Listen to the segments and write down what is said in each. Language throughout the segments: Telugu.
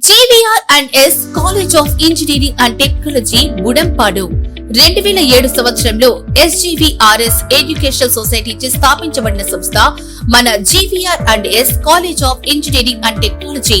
GVR and S college of engineering and technology Gudampadu రెండు వేల ఏడు సంవత్సరంలో ఎస్జీవీఆర్ఎస్ ఎడ్యుకేషనల్ సొసైటీ స్థాపించబడిన సంస్థ మన GVR and S college of engineering and technology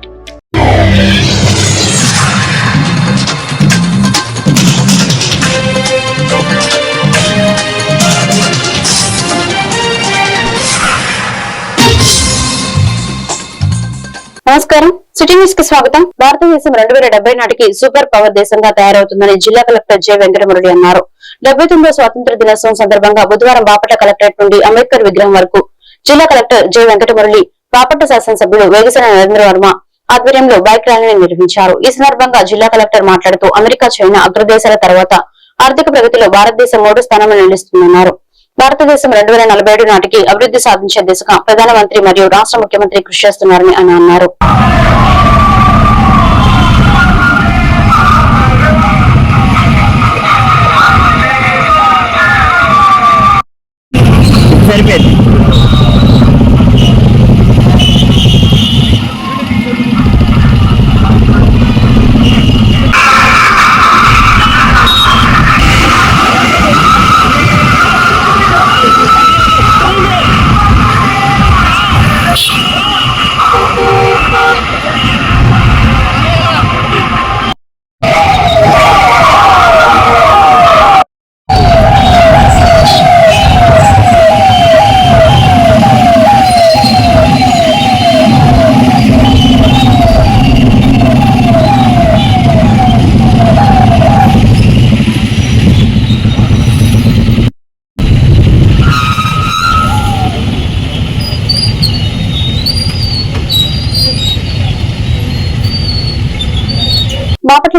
నమస్కారం. సిటీ న్యూస్కి స్వాగతం. భారతదేశం రెండు వేల డెబ్బై నాటికి సూపర్ పవర్ దేశంగా తయారవుతుందని జిల్లా కలెక్టర్ జె వెంకటమురళి అన్నారు. డెబ్బై తొమ్మిదో స్వాతంత్ర దినోత్సవం సందర్భంగా బుధవారం బాపట్ల కలెక్టరేట్ నుండి అంబేద్కర్ విగ్రహం వరకు జిల్లా కలెక్టర్ జె వెంకటమురళి బాపట్ల శాసనసభ్యులు వేగసేన నరేంద్ర వర్మ ఆధ్వర్యంలో బైక్ ర్యాలీని నిర్వహించారు. ఈ సందర్భంగా జిల్లా కలెక్టర్ మాట్లాడుతూ అమెరికా చైనా అగ్రదేశాల తర్వాత ఆర్థిక ప్రగతిలో భారతదేశం మూడో స్థానంలో నిలుస్తుందన్నారు. భారతదేశం రెండు వేల నలభై ఏడు నాటికి అభివృద్ధి సాధించే దిశగా ప్రధానమంత్రి మరియు రాష్ట్ర ముఖ్యమంత్రి కృషి చేస్తున్నారని ఆయన అన్నారు. సరిపోయింది.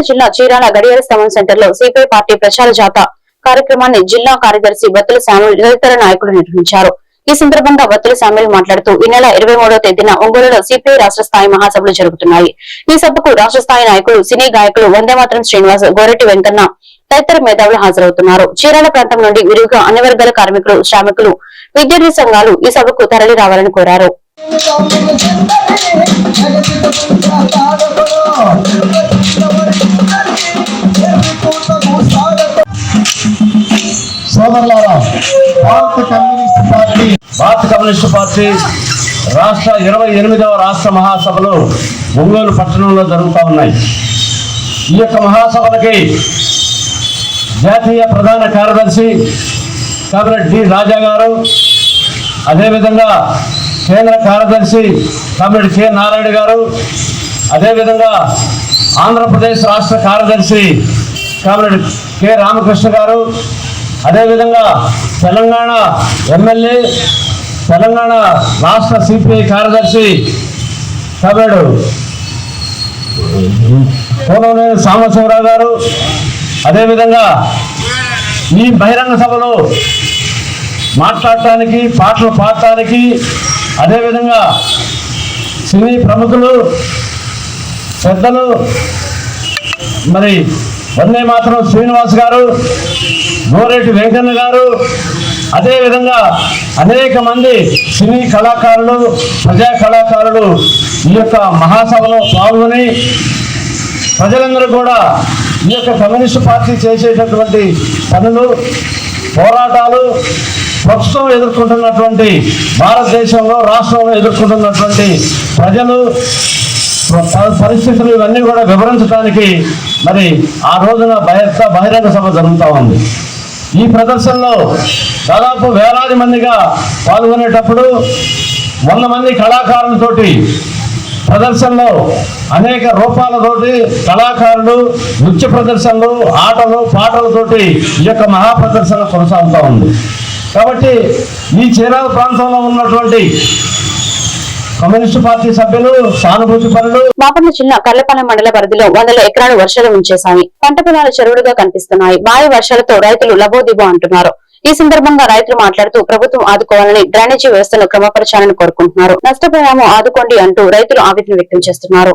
జిల్లా చీరాల గడియార స్తంభం సెంటర్లో సిపిఐ పార్టీ ప్రచార జాత కార్యక్రమాన్ని జిల్లా కార్యదర్శి బత్తుల శామ్యుల్ తదితర నాయకులు నిర్వహించారు. ఈ సందర్భంగా బత్తుల శామ్యుల్ మాట్లాడుతూ ఈ నెల ఇరవై మూడవ తేదీన ఒంగోలులో సిపిఐ రాష్ట్ర స్థాయి మహాసభలు జరుగుతున్నాయి. ఈ సభకు రాష్ట్ర స్థాయి నాయకులు సినీ గాయకులు వందేమాతరం శ్రీనివాస్ గోరెట్టి వెంకన్న తదితర మేధావులు హాజరవుతున్నారు. చీరాల ప్రాంతం నుండి విరివిగా అన్ని వర్గాల కార్మికులు శ్రామికులు విద్యార్థి సంఘాలు ఈ సభకు తరలి రావాలని కోరారు. సోదరులారా భారత కమ్యూనిస్ట్ పార్టీ భారత పార్టీ రాష్ట్ర ఇరవై ఎనిమిదవ రాష్ట్ర మహాసభలు ఒంగోలు పట్టణంలో జరుగుతూ ఉన్నాయి. ఈ యొక్క మహాసభలకి జాతీయ ప్రధాన కార్యదర్శి కామ్రేడ్ డి రాజా గారు అదేవిధంగా కేంద్ర కార్యదర్శి కామ్రేడ్ కె. నారాయణ గారు అదేవిధంగా ఆంధ్రప్రదేశ్ రాష్ట్ర కార్యదర్శి కామ్రేడ్ కె. రామకృష్ణ గారు అదేవిధంగా తెలంగాణ ఎమ్మెల్యే తెలంగాణ రాష్ట్ర సిపిఐ కార్యదర్శి కామ్రేడ్ పోలవనేని సాంబశివరావు గారు అదేవిధంగా ఈ బహిరంగ సభలో మాట్లాడటానికి పాటలు పాడటానికి అదేవిధంగా సినీ ప్రముఖులు పెద్దలు మరి వందే మాత్రం శ్రీనివాస్ గారు గోరెడ్డి వెంకన్న గారు అదేవిధంగా అనేక మంది సినీ కళాకారులు ప్రజా కళాకారులు ఈ యొక్క మహాసభలో పాల్గొని ప్రజలందరూ కూడా ఈ యొక్క కమ్యూనిస్ట్ పార్టీ చేసేటటువంటి పనులు పోరాటాలు ప్రస్తుతం ఎదుర్కొంటున్నటువంటి భారతదేశంలో రాష్ట్రంలో ఎదుర్కొంటున్నటువంటి ప్రజలు పరిస్థితులు ఇవన్నీ కూడా వివరించడానికి మరి ఆ రోజున బహిర్ బహిరంగ సభ జరుగుతూ ఉంది. ఈ ప్రదర్శనలో దాదాపు వేలాది మందిగా పాల్గొనేటప్పుడు వంద మంది కళాకారులతోటి ప్రదర్శనలో అనేక రూపాలతోటి కళాకారులు నృత్య ప్రదర్శనలు ఆటలు పాటలతోటి ఈ యొక్క మహాప్రదర్శన కొనసాగుతూ ఉంది. కాబట్టి ఈ చీరాల ప్రాంతంలో ఉన్నటువంటి కమ్యూనిస్టు పార్టీ సభ్యులు బాపట్ల జిల్లా కర్లపాలెం మండల పరిధిలో వందల ఎకరాలు వర్షాలు ఉంచేశాయి. పంట పొలాలు చెరువులుగా కనిపిస్తున్నాయి. భారీ వర్షాలతో రైతులు లబోదిబో అంటున్నారు. ఈ సందర్భంగా రైతులు మాట్లాడుతూ ప్రభుత్వం ఆదుకోవాలని డ్రైనేజీ వ్యవస్థను క్రమపరచాలని కోరుకుంటున్నారు. నష్టపోయాము ఆదుకోండి అంటూ రైతులు ఆవేదన వ్యక్తం చేస్తున్నారు.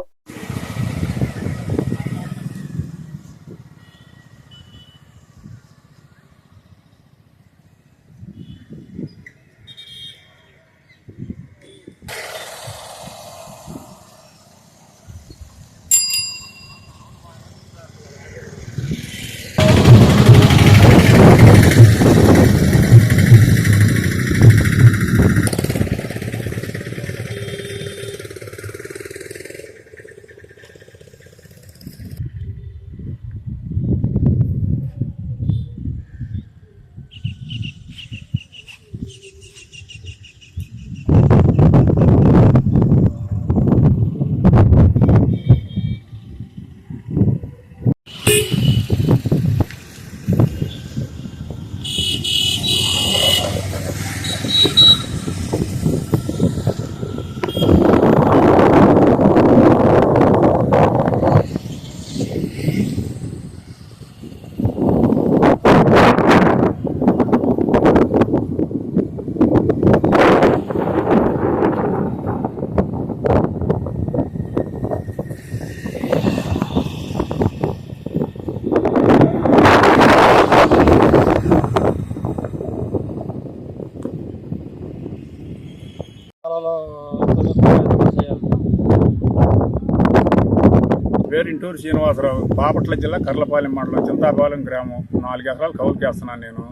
పేరు శ్రీనివాసరావు బాపట్ల జిల్లా కర్లపాలెం మండలం చింతాపాలెం గ్రామం. నాలుగు ఎకరాలు కౌలు చేస్తున్నాను నేను.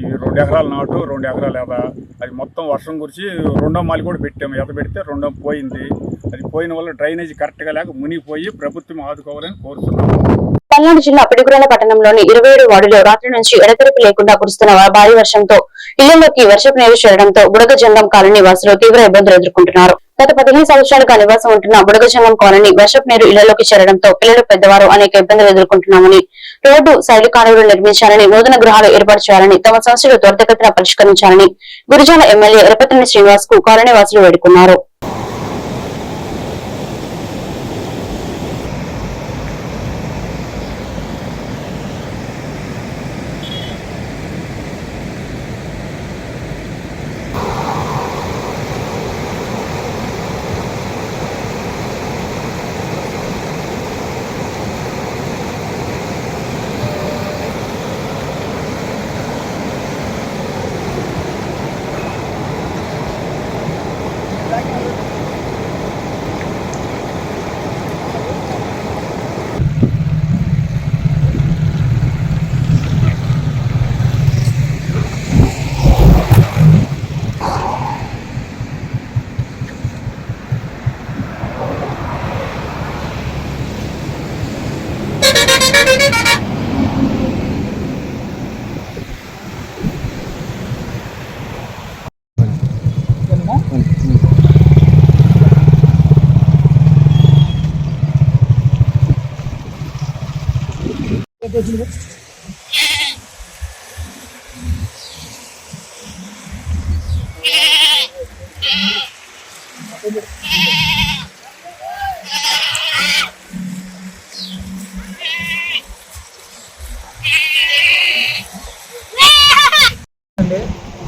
ఈ రెండు ఎకరాలు నాటు రెండు ఎకరాలు ఎద. అది మొత్తం వర్షం కురిచి రెండో మాలి కూడా పెట్టాము. ఎద పెడితే రెండో పోయింది. అది పోయిన వల్ల డ్రైనేజీ కరెక్ట్గా లేక మునిగిపోయి ప్రభుత్వం ఆదుకోవాలని కోరుతున్నాము పల్నాడు జిల్లా పిడుగురాల పట్టణంలోని ఇరవై ఏడు వార్డులో రాత్రి నుంచి ఎడతెరిపి లేకుండా కురుస్తున్న భారీ వర్షంతో ఇళ్ళలోకి వర్షపు నీరు చేరడంతో బుడగజంగం కాలనీ వాసులు తీవ్ర ఇబ్బందులు ఎదుర్కొంటున్నారు. గత పదిహేను సంవత్సరాలుగా నివాసం ఉంటున్న బుడగజంగం కాలనీ వర్షపు నీరు ఇళ్ళలోకి చేరడంతో పిల్లలు పెద్దవారు అనేక ఇబ్బందులు ఎదుర్కొంటున్నామని రోడ్డు శైలి కాలువలు నిర్మించాలని నూతన గృహాలు ఏర్పాటు చేయాలని తమ సమస్యలు త్వరితగతిన పరిష్కరించాలని గురిజాల ఎమ్మెల్యే ఎరపతిని శ్రీనివాస్కు కాలనీ వాసులు వేడుకున్నారు.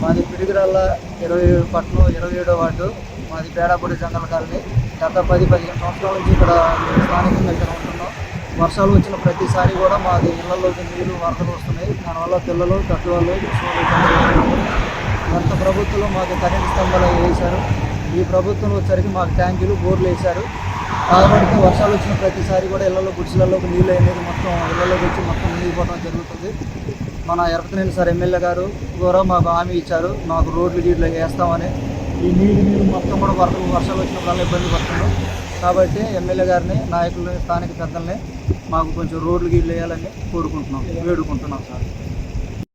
మాది పిడుగురాళ్ళ ఇరవై పట్నం ఇరవై ఏడవ వార్డు. మాది పేడాపూడి జంగల్ కాలనీ. గత పది పదిహేను సంవత్సరాల నుంచి ఇక్కడ స్థానికంగా ఇక్కడ వర్షాలు వచ్చిన ప్రతిసారి కూడా మాది ఇళ్ళలోకి నీళ్ళు వరదలు వస్తున్నాయి. దానివల్ల పిల్లలు పెద్దవాళ్ళు గత ప్రభుత్వంలో మాకు కరెంటు స్తంభాలు వేశారు. ఈ ప్రభుత్వం వచ్చరికి మాకు ట్యాంకులు బోర్లు వేశారు. కాబట్టి వర్షాలు వచ్చిన ప్రతిసారి కూడా ఇళ్ళలో గుడిసెలలోకి నీళ్ళు అనేది మొత్తం ఇళ్ళలోకి వచ్చి మొత్తం మునిగిపోవడం జరుగుతుంది. మన ఎరపతినేని సార్ ఎమ్మెల్యే గారు కూడా మాకు హామీ ఇచ్చారు. మాకు రోడ్లు గీట్లు వేస్తామని. ఈ నీళ్ళు నీరు మొత్తం కూడా వరకు వర్షాలు వచ్చినప్పుడల్లా ఇబ్బంది పడుతున్నాం. కాబట్టి ఎమ్మెల్యే గారిని నాయకులని స్థానిక పెద్దల్ని మాకు కొంచెం రోడ్లు గీట్లు వేయాలని కోరుకుంటున్నాం వేడుకుంటున్నాం సార్.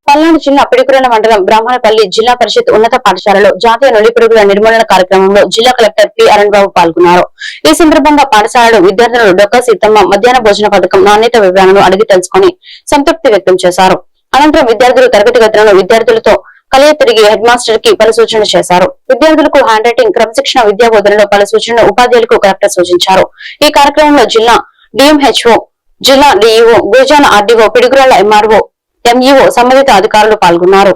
పల్నాడు జిల్లా పిడుగురాల మండలం బ్రాహ్మణపల్లి జిల్లా పరిషత్ ఉన్నత పాఠశాలలో జాతీయ నొలిపిడుగుల నిర్మూలన కార్యక్రమంలో జిల్లా కలెక్టర్ పి. అరుణ్ బాబు పాల్గొన్నారు. ఈ సందర్భంగా పాఠశాలలో విద్యార్థులు డొక్క సీతమ్మ మధ్యాహ్న భోజన పథకం నాణ్యత వివరాలను అడిగి తెలుసుకుని సంతృప్తి వ్యక్తం చేశారు. అనంతరం విద్యార్థులు తరగతి గదులను విద్యార్థులతో కలియ తిరిగి హెడ్ మాస్టర్కి పలు సూచనలు చేశారు. విద్యార్థులకు హ్యాండ్ రైటింగ్ క్రమశిక్షణ విద్యా బోధనలో పలు సూచనలు ఉపాధ్యాయులకు కలెక్టర్ సూచించారు. ఈ కార్యక్రమంలో జిల్లా డిఎంహెచ్ఓ జిల్లా DEO Gurazala RDO Piduguralla MRO MEO సంబంధిత అధికారులు పాల్గొన్నారు.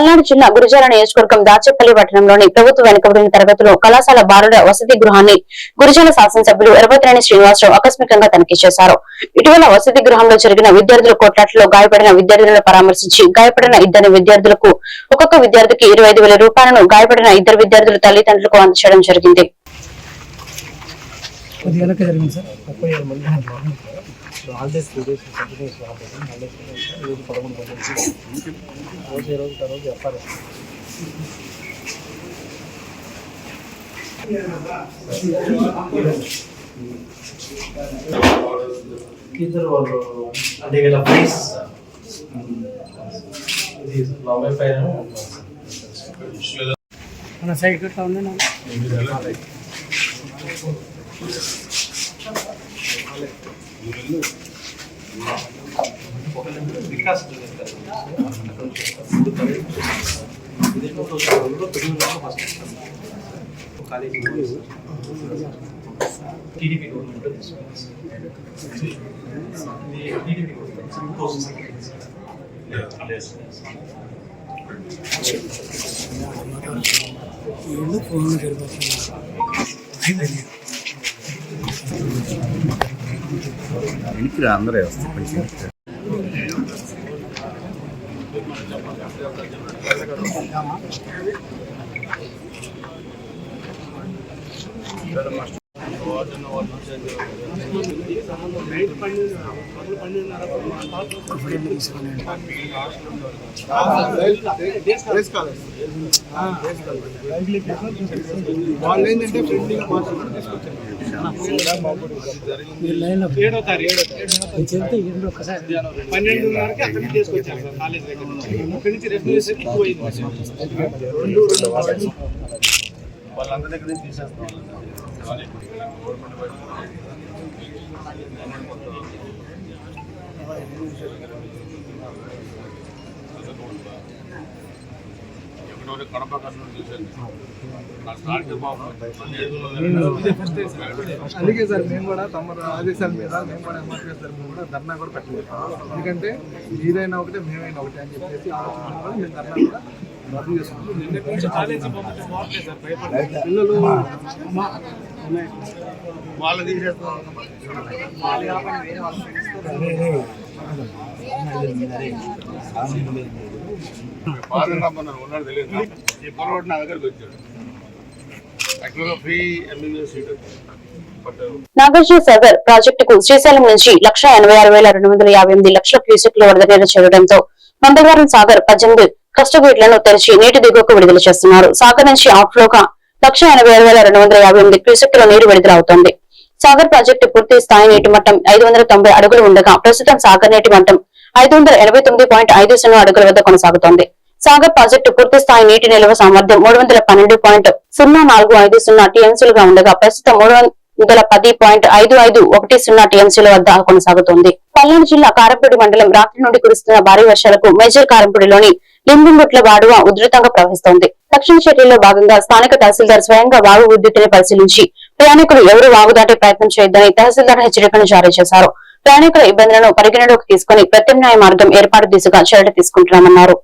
పల్నాడు జిల్లా గురుజాల నియోజకవర్గం దాచేపల్లి పట్టణంలోని ప్రభుత్వ వెనుకబడిన తరగతులు కళాశాల బారుల వసతి గృహాన్ని గురుజాల శాసనసభ్యులు ఎరపతిరేణి శ్రీనివాసరావు ఆకస్మికంగా తనిఖీ చేశారు. ఇటీవల వసతి గృహంలో జరిగిన విద్యార్థుల కొట్లాటలో గాయపడిన విద్యార్థులను పరామర్శించి గాయపడిన ఇద్దరు విద్యార్థులకు ఒక్కొక్క విద్యార్థికి ఇరవై ఐదు వేల రూపాయలను గాయపడిన ఇద్దరు విద్యార్థుల తల్లిదండ్రులకు అందచేయడం జరిగింది. Holidays two days continuous holidays holidays ఈరోజు పదకొండు మంది రోజు ఈ రోజు రోజు చెప్పాలి. ఇద్దరు వాళ్ళు అంటే వీళ్ళ ప్రైస్ ఇది నలభై పైన మన సైడ్ కట్లా ఉంది నా వికాస్ ఇది టూ థౌసండ్ టీడీపీ గవర్నమెంట్ తీసుకుంది ఇది గవర్నమెంట్ టూ థౌసండ్ వాళ్ళు ఏంటంటే ఫ్రెండ్లీగా మాట్లాడుకుంటూ లైన్ ఏడో తారీఖు చెప్తే ఏడు ఒకసారి పన్నెండున్నరకి అక్కడి నుంచి తీసుకొచ్చారు సార్ కాలేజ్ దగ్గర నుంచి అక్కడి నుంచి రెస్ట్ చేసేది పోయింది రెండు రెండు వాళ్ళందరి దగ్గర నుంచి తీసేస్తాం కడప కర్నూలు చూశాను. నా స్టార్ట్ అందుకే సార్ మేము కూడా తమ ఆదేశాల మీద మేము కూడా ఎంఆర్పీ సార్ మేము కూడా ధర్నా కూడా పెట్టలేదు. ఎందుకంటే మీరైనా ఒకటే మేమైనా ఒకటే అని చెప్పేసి ఆలోచన వల్ల మేము ధర్నా కూడా ఉన్నాడు తెలియదు. ఈ పొరపాటు నా వచ్చాడు. యాక్చువల్గా free MBBS seat uh, Nagarjuna Sagar ప్రాజెక్టుకు శ్రీశైలం నుంచి లక్ష ఎనభై ఆరు వేల రెండు వందల యాభై ఎనిమిది లక్షల క్యూసెక్ల వరద నీరు చేరడంతో మంగళవారం సాగర్ పద్దెనిమిది కష్టగేట్లను తెరిచి నీటి దిగువకు విడుదల చేస్తున్నారు. సాగర్ నుంచి అవుట్ఫ్లోగా లక్ష ఎనభై ఆరు వేల రెండు వందల యాభై ఎనిమిది క్యూసెక్ల నీరు విడుదల అవుతోంది సాగర్ ప్రాజెక్టు పూర్తి స్థాయి నీటి మట్టం ఐదు వందల తొంభై అడుగులు ఉండగా ప్రస్తుతం సాగర్ నీటి మట్టం ఐదు వందల ఎనభై తొమ్మిది పాయింట్ ఐదు సున్నా అడుగుల వద్ద కొనసాగుతోంది. సాగర్ ప్రాజెక్టు పూర్తి స్థాయి నీటి నిల్వ సామర్థ్యం మూడు వందల పన్నెండు పాయింట్ సున్నా నాలుగు ఐదు సున్నా టీఎంసీలుగా ఉండగా ప్రస్తుతం మూడు వందల పది పాయింట్ ఐదు ఐదు ఒకటి సున్నా టీఎంసీల వద్ద కొనసాగుతోంది. పల్నాడు జిల్లా కారంపూడి మండలం రాత్రి నుండి కురుస్తున్న భారీ వర్షాలకు మేజర్ కారంపూడిలోని లింబింగుట్ల వాడువ ఉధృతంగా ప్రవహిస్తోంది. తక్షణ చర్యల్లో భాగంగా స్థానిక తహసీల్దార్ స్వయంగా వాగు ఉద్ధృతిని పరిశీలించి ప్రయాణికులు ఎవరు వాగు దాటే ప్రయత్నం చేయొద్దని తహసీల్దార్ హెచ్చరికను జారీ చేశారు. ప్రయాణికుల ఇబ్బందులను పరిగణలోకి తీసుకుని ప్రత్యామ్నాయ మార్గం ఏర్పాటు దిశగా చర్యలు తీసుకుంటున్నామన్నారు.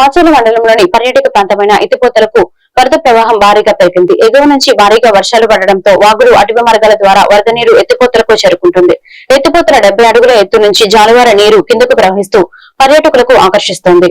మాచర్ల మండలంలోని పర్యాటక ప్రాంతమైన ఇతిపోతలకు వరద ప్రవాహం భారీగా పెరిగింది. ఎగువ నుంచి భారీగా వర్షాలు పడడంతో వాగులు అటవీ మార్గాల ద్వారా వరద నీరు ఎత్తిపోతలకు చేరుకుంటుంది. ఎత్తిపోతల డెబ్బై అడుగుల ఎత్తు నుంచి జానువార నీరు కిందకు ప్రవహిస్తూ పర్యాటకులకు ఆకర్షిస్తోంది.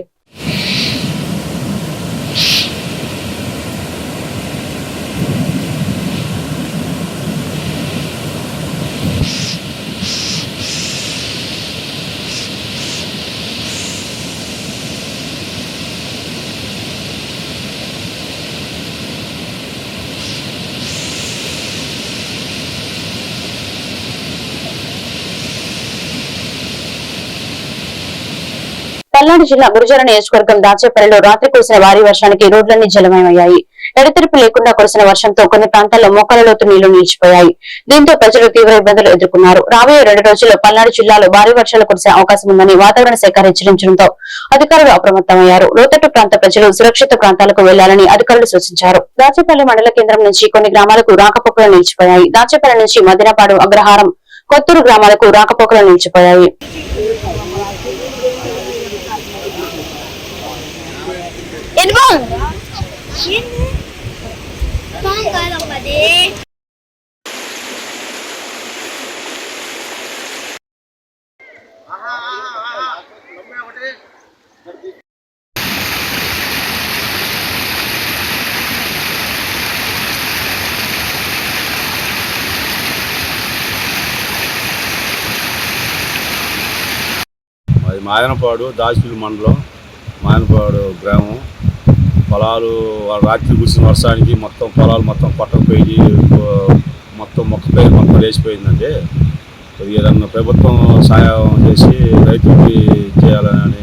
పల్నాడు జిల్లా గురుజాల నియోజకవర్గం దాచేపల్లిలో రాత్రి కురిసిన భారీ వర్షానికి రోడ్లన్నీ జలమయమయ్యాయి. ఎడతెరిపి లేకుండా కురిసిన వర్షంతో కొన్ని ప్రాంతాల్లో మోకాల లోతు నీళ్ళు నిలిచిపోయాయి. దీంతో ప్రజలు తీవ్ర ఇబ్బందులు ఎదుర్కొన్నారు. రాబోయే రెండు రోజుల్లో పల్నాడు జిల్లాలో భారీ వర్షాలు కురిసే అవకాశం ఉందని వాతావరణ శాఖ హెచ్చరించడంతో అధికారులు అప్రమత్తమయ్యారు. లోతట్టు ప్రాంత ప్రజలు సురక్షిత ప్రాంతాలకు వెళ్ళాలని అధికారులు సూచించారు. దాచేపల్లి మండల కేంద్రం నుంచి కొన్ని గ్రామాలకు రాకపోకలు నిలిచిపోయాయి. దాచేపల్లి నుంచి మదినపాడు అగ్రహారం కొత్తూరు గ్రామాలకు రాకపోకలు నిలిచిపోయాయి. అది మాయనపాడు దాచిపల్లి మండలం మాయనపాడు గ్రామం. పొలాలు వాళ్ళ రాత్రి కురిసిన వర్షానికి మొత్తం పొలాలు మొత్తం పట్టకపోయి మొత్తం మొక్కపై మొత్తం లేచిపోయిందండి. కొద్దిగా ఏదన్నా ప్రభుత్వం సాయం చేసి రైతులకి చేయాలని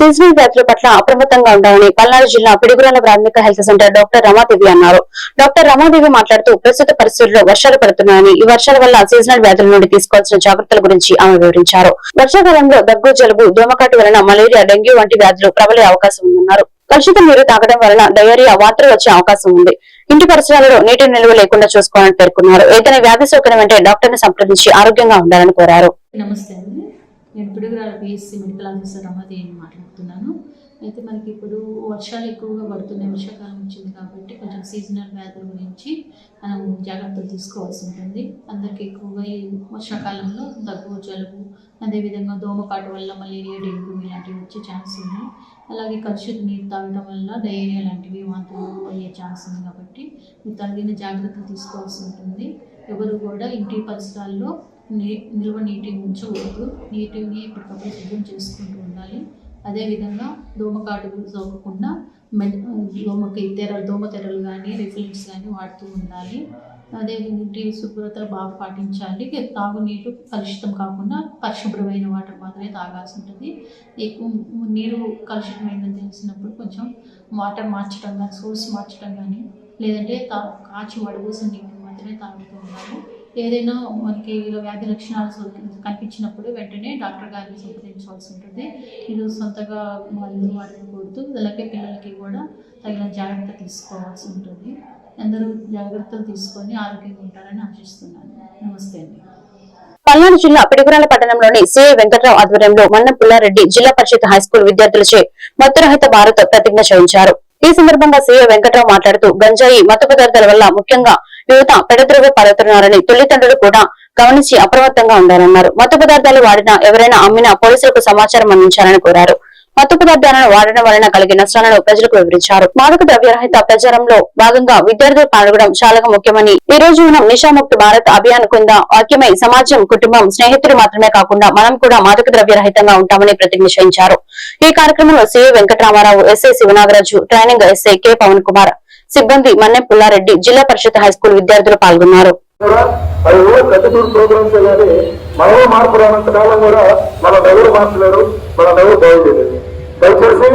సీజనల్ వ్యాధుల పట్ల అప్రమత్తంగా ఉండాలని పల్నాడు జిల్లా పిడుగురాల ప్రాథమిక హెల్త్ సెంటర్ డాక్టర్ రమాదేవి అన్నారు. డాక్టర్ రమాదేవి మాట్లాడుతూ ప్రస్తుత పరిస్థితుల్లో వర్షాలు పడుతున్నాయని ఈ వర్షాల వల్ల సీజనల్ వ్యాధుల నుండి తీసుకోవాల్సిన జాగ్రత్తల గురించి ఆమె వివరించారు. వర్షాకాలంలో దగ్గు జలుబు దోమకాటు వలన మలేరియా డెంగ్యూ వంటి వ్యాధులు ప్రబలే అవకాశం ఉందన్నారు. కలుషిత నీరు తాగడం వలన డయేరియా వాటర్ వచ్చే అవకాశం ఉంది. ఇంటి పరిసరాలలో నీటి నిల్వ లేకుండా చూసుకోవాలని పేర్కొన్నారు. ఏదైనా వ్యాధి సోకిన వెంటనే డాక్టర్ని సంప్రదించి ఆరోగ్యంగా ఉండాలని కోరారు. నమస్తే నేను పిడుగురాల పిఎస్సి మెడికల్ ఆఫీసర్ రమాదేవిని మాట్లాడుతున్నాను. అయితే మనకి ఇప్పుడు వర్షాలు ఎక్కువగా పడుతున్నాయి వర్షాకాలం వచ్చింది కాబట్టి కొంచెం సీజనల్ వ్యాధుల గురించి మనం జాగ్రత్తలు తీసుకోవాల్సి ఉంటుంది. అందరికీ ఎక్కువగా ఈ వర్షాకాలంలో దగ్గు జలుబు అదేవిధంగా దోమకాటు వల్ల మలేరియా డెంగ్యూ ఇలాంటివి వచ్చే ఛాన్స్ ఉంది అలాగే కలుషిత నీరు తాగడం వల్ల డయేరియా లాంటివి వాంతులు అయ్యే ఛాన్స్ ఉంది కాబట్టి తగిన జాగ్రత్తలు తీసుకోవాల్సి ఉంటుంది. ఎవరు కూడా ఇంటి పరిసరాల్లో నిల్వ నీటిని ఉంచకూడదు. నీటిని ఎప్పటికప్పుడు శుభ్రం చేసుకుంటూ ఉండాలి. అదేవిధంగా దోమకాటు సోకకుండా మె దోమకి తెర దోమ తెరలు కానీ రిఫిల్స్ కానీ వాడుతూ ఉండాలి. అదే నీటి శుభ్రత బాగా పాటించాలి. తాగునీరు కలుషితం కాకుండా పరిశుభ్రమైన వాటర్ మాత్రమే తాగాల్సి ఉంటుంది. ఎక్కువ నీరు కలుషితమైందని తెలిసినప్పుడు కొంచెం వాటర్ మార్చడం కానీ సోర్స్ మార్చడం కానీ లేదంటే తా కాచి వడబోసిన నీటిని మాత్రమే తాగుతూ ఉండాలి. ఏదైనా మనకి వ్యాధి లక్షణాలు కనిపించినప్పుడు వెంటనే డాక్టర్ గారిని సంప్రదించవలసి ఉంటుంది. ఇది సొంతగా మందులు వాడకూడదు. అలాగే పిల్లలకి కూడా తగిన జాగ్రత్త తీసుకోవాల్సి ఉంటుంది. అందరూ జాగ్రత్తలు తీసుకొని ఆరోగ్యంగా ఉంటారని ఆశిస్తున్నాను. నమస్తే అండి. పల్నాడు జిల్లా పిడుగురాల పట్టణంలోని సిఐ వెంకట్రావు ఆధ్వర్యంలో మన్న పుల్లారెడ్డి జిల్లా పరిషత్ హైస్కూల్ విద్యార్థులచే మత్తురహిత భారత్ ప్రతిజ్ఞ చేయించారు. ఈ సందర్భంగా సీఐ వెంకట్రావు మాట్లాడుతూ గంజాయి మత్తు పదార్థాల వల్ల ముఖ్యంగా యువత పెడద్రోగ పాలవుతున్నారని తల్లిదండ్రులు కూడా గమనించి అప్రమత్తంగా ఉండాలన్నారు. మత్తు పదార్థాలు వాడినా ఎవరైనా అమ్మినా పోలీసులకు సమాచారం అందించాలని కోరారు. మత్తు పదార్థాలను వాడడం వలన కలిగే నష్టాలను ప్రజలకు వివరించారు. మాదక ద్రవ్యరహిత ప్రచారంలో భాగంగా విద్యార్థులు పాల్గొనడం చాలా ముఖ్యమని ఈ రోజు మనం నిషాముక్త భారత్ అభియాన్ కింద వాక్యమై సమాజం కుటుంబం స్నేహితులు మాత్రమే కాకుండా మనం కూడా మాదక ద్రవ్యరహితంగా ఉంటామని ప్రతిజ్ఞ చేయించారు ఈ కార్యక్రమంలో CI Venkataramarao SI Sivanagaraju training SI K Pavan Kumar సిబ్బంది మన్నె పుల్లారెడ్డి జిల్లా పరిషత్ హైస్కూల్ విద్యార్థులు పాల్గొన్నారు. కూడా అది కూడా ప్రోగ్రామ్స్ కానీ మనలో మార్పు రానంత కాలం కూడా మన ఎవరు మార్చలేరు మన ఎవరు బాగు దయచేసి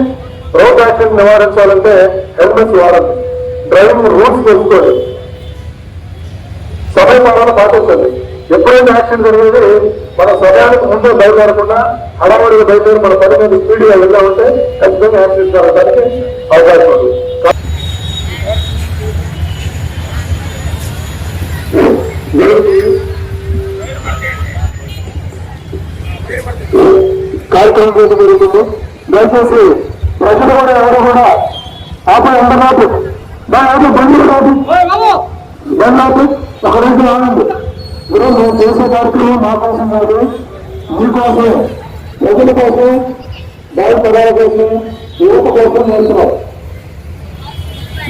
రోడ్ యాక్సిడెంట్ నివారించాలంటే హెల్మెట్స్ వాడండి. డ్రైవింగ్ రూల్స్ తెలుసుకోండి. సమయ పాలన పాటించండి. ఎప్పుడైతే యాక్సిడెంట్ జరిగేది మన సమయానికి ముందే బయలుదేరకుండా హడావడిగా బయలుదేరి మన పని మీద స్పీడ్గా వెళ్ళామంటే ఖచ్చితంగా యాక్సిడెంట్ జరగడానికి అవకాశం ఉంది. కార్యక్రమం కోసం జరుగుతుంది. దయచేసి ప్రజలు కూడా ఎవరు కూడా ఆపై ఉండనాటు దాని బండి రాదు బండి ఒక రోజు ఆనండి ఈరోజు మేము చేసే కార్యక్రమం మా కోసం కాదు మీకోసం ప్రజల కోసం బావి పదాల కోసం యువత కోసం చేస్తున్నాం.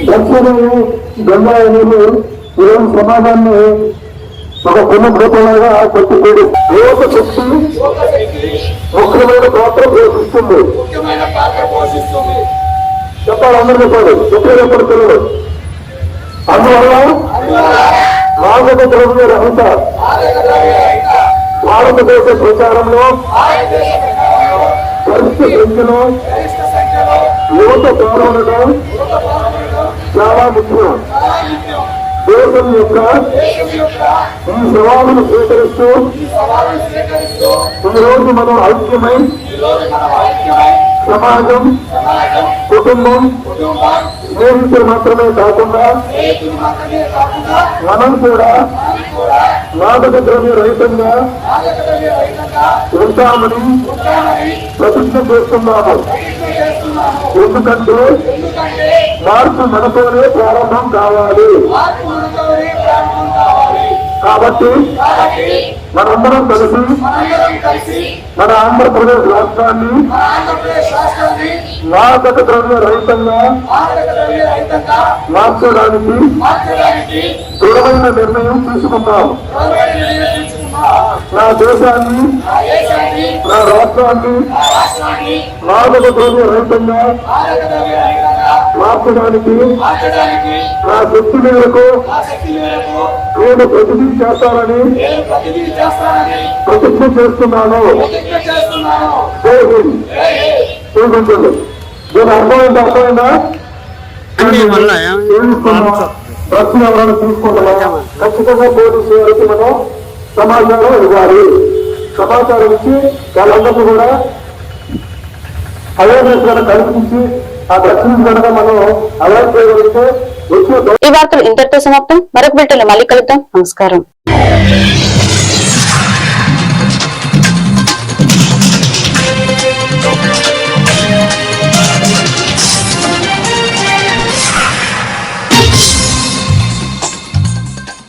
దక్షిణము గంగా అనేది ఈరోజు సమాజాన్ని ఒక రూపంగా కొట్టుకోడు. యువత శక్తి ముఖ్యమైన పాత్ర పోషిస్తుంది. చెప్పాలి అందరూ చెప్పాలి. చెప్పేటప్పుడు పిల్లలు అందువల్ల మాదక ద్రవ్య రహిత భారతదేశ ప్రచారంలో గరిష్ట సంఖ్యలో యువత పాల్గొనడం చాలా ముఖ్యం. దేశం యొక్క ఈ సవాలును స్వీకరిస్తూ ఈ రోజు మనం ఐక్యమై సమాజం కుటుంబం స్నేహితులు మాత్రమే కాకుండా మనం కూడా మాదక ద్రవ్య రహితంగా ఉంటామని ప్రతిజ్ఞ చేస్తున్నాము. ఎందుకంటే మార్పు మనతోనే ప్రారంభం కావాలి. కాబట్టి మనందరం కలిసి మన ఆంధ్రప్రదేశ్ రాష్ట్రాన్ని మాదక ద్రవ్య రహితంగా మార్చడానికి దృఢమైన నిర్ణయం తీసుకున్నాం నా దేశాన్ని నా రాష్ట్రాన్ని మాదక ద్రవ్య రహితంగా మార్చడానికి నా శక్తి మేరకు నేను ప్రతిదీ చేస్తానని ప్రతిజ్ఞ చేస్తున్నాను. జై హింద్. దీని అర్థమైంది అర్థమైందా డ్రగ్స్ ఎవరైనా తీసుకుంటున్నా. ఖచ్చితంగా పోలీసు వారికి మనం సమాచారం ఇవ్వాలి. సమాచారం ఇచ్చి వాళ్ళందరినీ కూడా అవేర్నెస్ కనుక కల్పించి ఆ డ్రగ్స్ కనుక మనం అవేర్ చేయగలిగితే ఈ వార్తలు ఇంతటితో సమాప్తం. మరొక బిల్టలు మళ్ళీ కలుద్దాం. నమస్కారం.